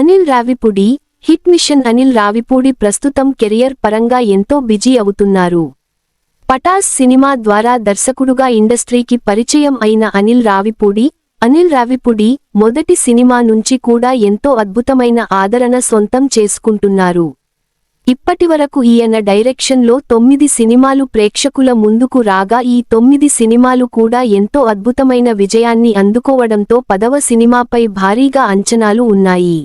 Anil Ravipudi hit machine Anil Ravipudi ప్రస్తుతం career పరంగా ఎంతో బిజీ అవుతున్నారు. పటాస్ సినిమా ద్వారా దర్శకుడుగా ఇండస్ట్రీకి పరిచయం అయిన అనిల్ రావిపూడి అనిల్ రావిపూడి మొదటి సినిమా నుంచి కూడా ఎంతో అద్భుతమైన ఆదరణ సొంతం చేసుకుంటున్నారు. ఇప్పటివరకు ఈయన డైరెక్షన్లో తొమ్మిది సినిమాలు ప్రేక్షకుల ముందుకు రాగా ఈ తొమ్మిది సినిమాలు కూడా ఎంతో అద్భుతమైన విజయాన్ని అందుకోవడంతో పదవ సినిమాపై భారీగా అంచనాలు ఉన్నాయి.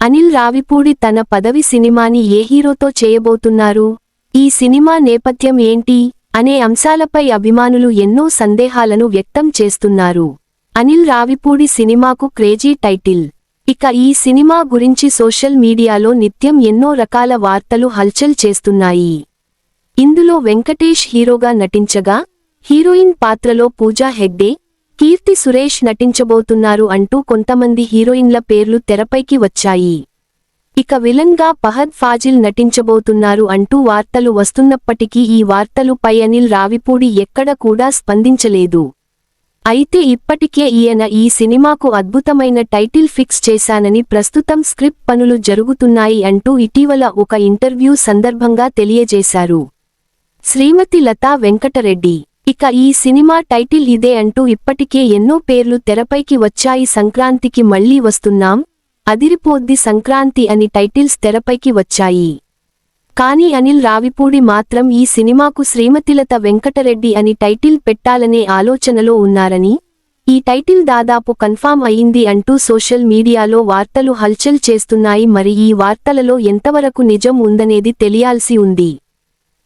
అనిల్ రావిపూడి తన పదవి సినిమాని ఏ హీరోతో చేయబోతున్నారు? ఈ సినిమా నేపథ్యం ఏంటి? అనే అంశాలపై అభిమానులు ఎన్నో సందేహాలను వ్యక్తం చేస్తున్నారు. అనిల్ రావిపూడి సినిమాకు క్రేజీ టైటిల్. ఇక ఈ సినిమా గురించి సోషల్ మీడియాలో నిత్యం ఎన్నో రకాల వార్తలు హల్చల్ చేస్తున్నాయి. ఇందులో వెంకటేష్ హీరోగా నటించగా హీరోయిన్ పాత్రలో పూజా హెగ్డే కీర్తి సురేష్ నటించబోతున్నారు అంటూ కొంతమంది హీరోయిన్ల పేర్లు తెరపైకి వచ్చాయి. ఇక విలన్గా పహద్ ఫాజిల్ నటించబోతున్నారు అంటూ వార్తలు వస్తున్నప్పటికీ ఈ వార్తలు పై అనిల్ రావిపూడి ఎక్కడ కూడా స్పందించలేదు. అయితే ఇప్పటికే ఈయన ఈ సినిమాకు అద్భుతమైన టైటిల్ ఫిక్స్ చేశానని ప్రస్తుతం స్క్రిప్ట్ పనులు జరుగుతున్నాయి అంటూ ఇటీవల ఒక ఇంటర్వ్యూ సందర్భంగా తెలియజేశారు. శ్రీమతి లతా వెంకటరెడ్డి ఇక ఈ సినిమా టైటిల్ ఇదే అంటూ ఇప్పటికే ఎన్నో పేర్లు తెరపైకి వచ్చాయి. సంక్రాంతికి మళ్ళీ వస్తున్నాం. అదిరిపోద్ది సంక్రాంతి అని టైటిల్స్ తెరపైకి వచ్చాయి. కానీ అనిల్ రావిపూడి మాత్రం ఈ సినిమాకు శ్రీమతిలత వెంకటరెడ్డి అని టైటిల్ పెట్టాలనే ఆలోచనలో ఉన్నారని ఈ టైటిల్ దాదాపు కన్ఫామ్ అయింది అంటూ సోషల్ మీడియాలో వార్తలు హల్చల్ చేస్తున్నాయి. మరి ఈ వార్తలలో ఎంతవరకు నిజం ఉందనేది తెలియాల్సి ఉంది.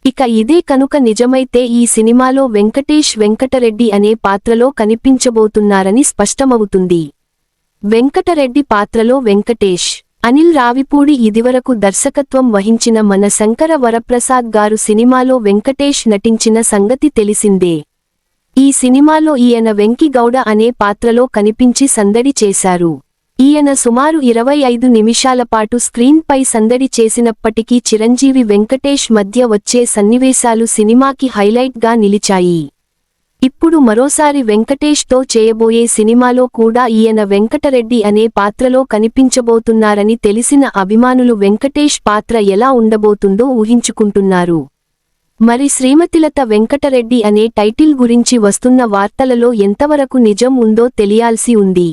ఇక ఇదే కనుక నిజమైతే ఈ సినిమాలో వెంకటేష్ వెంకటరెడ్డి అనే పాత్రలో కనిపించబోతున్నారని స్పష్టమవుతుంది. వెంకటరెడ్డి పాత్రలో వెంకటేష్ అనిల్ రావిపూడి ఇదివరకు దర్శకత్వం వహించిన మన శంకర వరప్రసాద్ గారు సినిమాలో వెంకటేష్ నటించిన సంగతి తెలిసిందే. ఈ సినిమాలో ఈయన వెంకిగౌడ అనే పాత్రలో కనిపించి సందడి చేశారు. ఈయన సుమారు ఇరవై ఐదు నిమిషాల పాటు స్క్రీన్పై సందడి చేసినప్పటికీ చిరంజీవి వెంకటేష్ మధ్య వచ్చే సన్నివేశాలు సినిమాకి హైలైట్గా నిలిచాయి. ఇప్పుడు మరోసారి వెంకటేష్తో చేయబోయే సినిమాలో కూడా ఈయన వెంకటరెడ్డి అనే పాత్రలో కనిపించబోతున్నారని తెలిసిన అభిమానులు వెంకటేష్ పాత్ర ఎలా ఉండబోతుందో ఊహించుకుంటున్నారు. మరి శ్రీమతిలత వెంకటరెడ్డి అనే టైటిల్ గురించి వస్తున్న వార్తలలో ఎంతవరకు నిజం ఉందో తెలియాల్సి ఉంది.